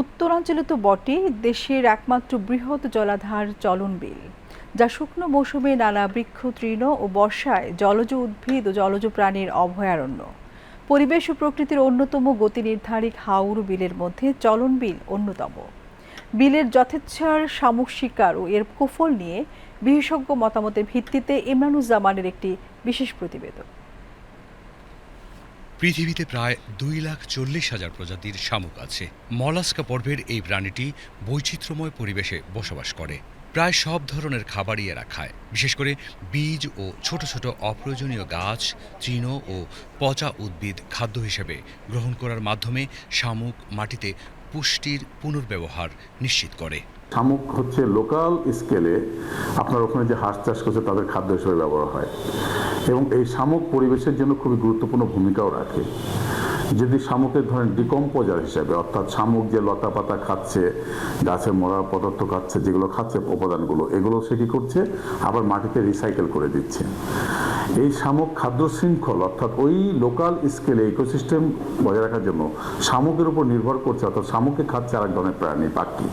উত্তরাঞ্চলে তো বটেই, দেশের একমাত্র বৃহৎ জলাধার চলন বিল। যা শুকনো মৌসুমে নানা বৃক্ষ, তৃণ ও বর্ষায় জলজ উদ্ভিদ ও জলজ প্রাণীর অভয়ারণ্য। পরিবেশ ও প্রকৃতির অন্যতম গতি নির্ধারিক হাউর বিলের মধ্যে চলন বিল অন্যতম। বিলের যথেচ্ছার শামুক শিকার ও এর কুফল নিয়ে বিশেষজ্ঞ মতামতের ভিত্তিতে ইমরানুজ্জামানের একটি বিশেষ প্রতিবেদন। পৃথিবীতে প্রায় দুই লাখ চল্লিশ হাজার প্রজাতির শামুক আছে। মলাস্কা পর্বের এই প্রাণীটি বৈচিত্র্যময় পরিবেশে বসবাস করে। প্রায় সব ধরনের খাবারই এরা খায়। বিশেষ করে বীজ ও ছোট ছোট অপ্রয়োজনীয় গাছ, তৃণ ও পচা উদ্ভিদ খাদ্য হিসেবে গ্রহণ করার মাধ্যমে শামুক মাটিতে পুষ্টির পুনর্ব্যবহার নিশ্চিত করে। শামুক হচ্ছে লোকাল স্কেলে আপনার ওখানে যে হাঁস চাষ করছে তাদের খাদ্য হিসেবে ব্যবহার হয়। এবং এই শামুক পরিবেশের জন্য খুবই গুরুত্বপূর্ণ ভূমিকাও রাখে। যদি শামুকের ধরেন ডিকম্পোজার হিসেবে, অর্থাৎ শামুক যে লতা পাতা খাচ্ছে গাছের মরা পদার্থ খাচ্ছে, যেগুলো খাচ্ছে উপাদানগুলো, এগুলো সে কি করছে? আবার মাটিতে রিসাইকেল করে দিচ্ছে। এই শামুক খাদ্য শৃঙ্খল, অর্থাৎ ওই লোকাল স্কেলে ইকোসিস্টেম বজায় রাখার জন্য শামুকের উপর নির্ভর করছে, অর্থাৎ শামুককে খাচ্ছে আরেক ধরনের প্রাণী, পাখি।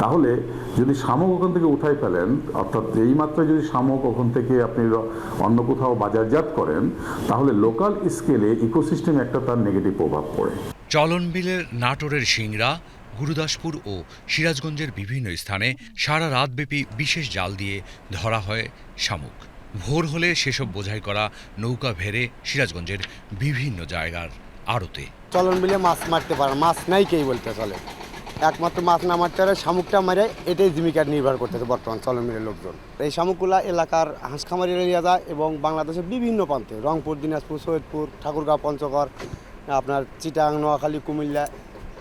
তাহলে যদি শামুক ওখান থেকে উঠাই ফেলেন, অর্থাৎ এই মাত্রায় যদি শামুক ওখান থেকে আপনি অন্য কোথাও বাজারজাত করেন, তাহলে লোকাল স্কেলে ইকোসিস্টেম একটা তার নেগেটিভ প্রভাব পড়ে। চলন বিলের নাটোরের সিংড়া গুরুদাসপুর ও সিরাজগঞ্জের বিভিন্ন স্থানে সারা রাতব্যাপী বিশেষ জাল দিয়ে ধরা হয় শামুক। ভোর হলে সেসব বোঝাই করা নৌকা ভেড়ে সিরাজগঞ্জের বিভিন্ন জায়গার আড়তে। চলন বিলে মাছ মারতে পারে মাছ নাই কেই বলতে চলে। একমাত্র মাছ না মারতে পারে শামুকটা মারে এটাই জীবিকা নির্ভর করতেছে বর্তমান চলন বিলের লোকজন। এই শামুকগুলা এলাকার হাঁসখামারি এরিয়া যায় এবং বাংলাদেশের বিভিন্ন প্রান্তে রংপুর দিনাজপুর সৈয়দপুর ঠাকুরগাঁও পঞ্চগড় আপনার চিটাং নোয়াখালী কুমিল্লা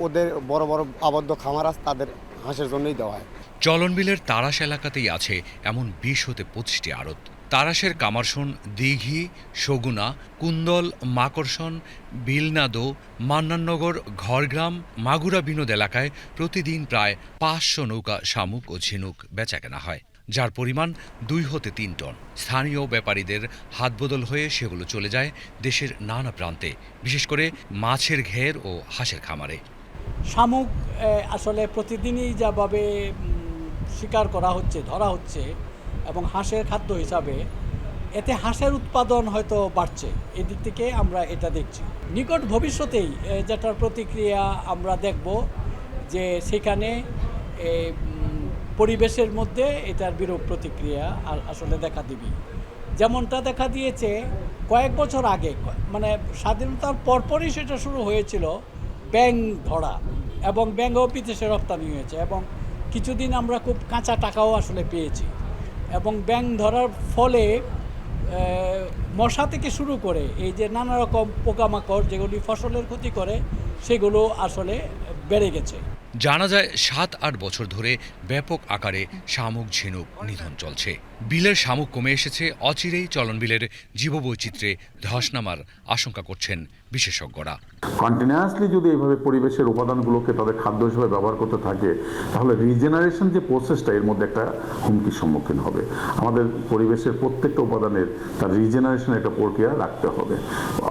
ওদের বড় বড় আবদ্ধ খামার আছে তাদের হাঁসের জন্যই দেওয়া হয়। চলন বিলের তারাস এলাকাতেই আছে এমন বিশ হতে পঁচিশটি আড়ত। তারাসের কামারশন দিঘি সগুনা কুন্দল, মাকড়সন, বিলনাদো মান্নাননগর ঘরগ্রাম, মাগুরা বিনোদ এলাকায় প্রতিদিন প্রায় পাঁচশো নৌকা শামুক ও ঝিনুক বেচাকেনা হয়, যার পরিমাণ দুই হতে তিন টন। স্থানীয় ব্যাপারীদের হাতবদল হয়ে সেগুলো চলে যায় দেশের নানা প্রান্তে, বিশেষ করে মাছের ঘের ও হাঁসের খামারে। শামুক আসলে প্রতিদিনই যাভাবে শিকার করা হচ্ছে, ধরা হচ্ছে এবং হাঁসের খাদ্য হিসাবে এতে হাঁসের উৎপাদন হয়তো বাড়ছে। এদিক থেকে আমরা এটা দেখছি। নিকট ভবিষ্যতেই যেটার প্রতিক্রিয়া আমরা দেখব যে সেখানে পরিবেশের মধ্যে এটার বিরূপ প্রতিক্রিয়া আসলে দেখা দিবি। যেমনটা দেখা দিয়েছে, কয়েক বছর আগে মানে স্বাধীনতার পরপরই সেটা শুরু হয়েছিল ব্যাং ধরা এবং ব্যাংও বিদেশে রপ্তানি হয়েছে এবং কিছুদিন আমরা খুব কাঁচা টাকাও আসলে পেয়েছি। এবং ব্যাং ধরার ফলে মশা থেকে শুরু করে এই যে নানা রকম পোকামাকড় যেগুলি ফসলের ক্ষতি করে, সেগুলো আসলে বেড়ে গেছে। জানা যায় সাত আট বছর ধরে ব্যাপক আকারে শামুক ঝিনুক নিধন চলছে। বিলের শামুক কমে এসেছে, অচিরেই চলন বিলের জীববৈচিত্র্যে ধস নামার আশঙ্কা করছেন বিশেষজ্ঞরা। কন্টিনিউয়াসলি যদি এইভাবে পরিবেশের উপাদানগুলোকে তাদের খাদ্য হিসেবে ব্যবহার করতে থাকে, তাহলে রিজেনারেশন যে প্রসেসটা এর মধ্যে একটা হুমকির সম্মুখীন হবে। আমাদের পরিবেশের প্রত্যেকটা উপাদানের তার রিজেনারেশনের একটা প্রক্রিয়া রাখতে হবে।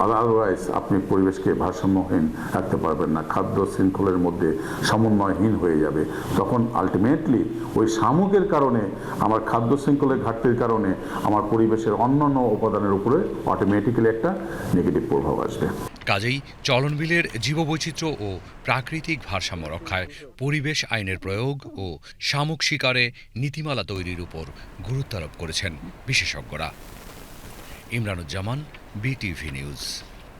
আদারওয়াইজ আপনি পরিবেশকে ভারসাম্যহীন রাখতে পারবেন না। খাদ্য শৃঙ্খলের মধ্যে সমন্বয়হীন হয়ে যাবে। তখন আলটিমেটলি ওই শামুকের কারণে, আমার খাদ্য শৃঙ্খলের ঘাটতির কারণে, আমার পরিবেশের অন্যান্য উপাদানের উপরে অটোমেটিক্যালি একটা নেগেটিভ প্রভাব আসবে। কাজেই চলনবিলের জীববৈচিত্র্য ও প্রাকৃতিক ভারসাম্য রক্ষায় পরিবেশ আইনের প্রয়োগ ও শামুক শিকারে নীতিমালা তৈরির উপর গুরুত্বারোপ করেছেন বিশেষজ্ঞরা। Imranuzzaman, BTV news.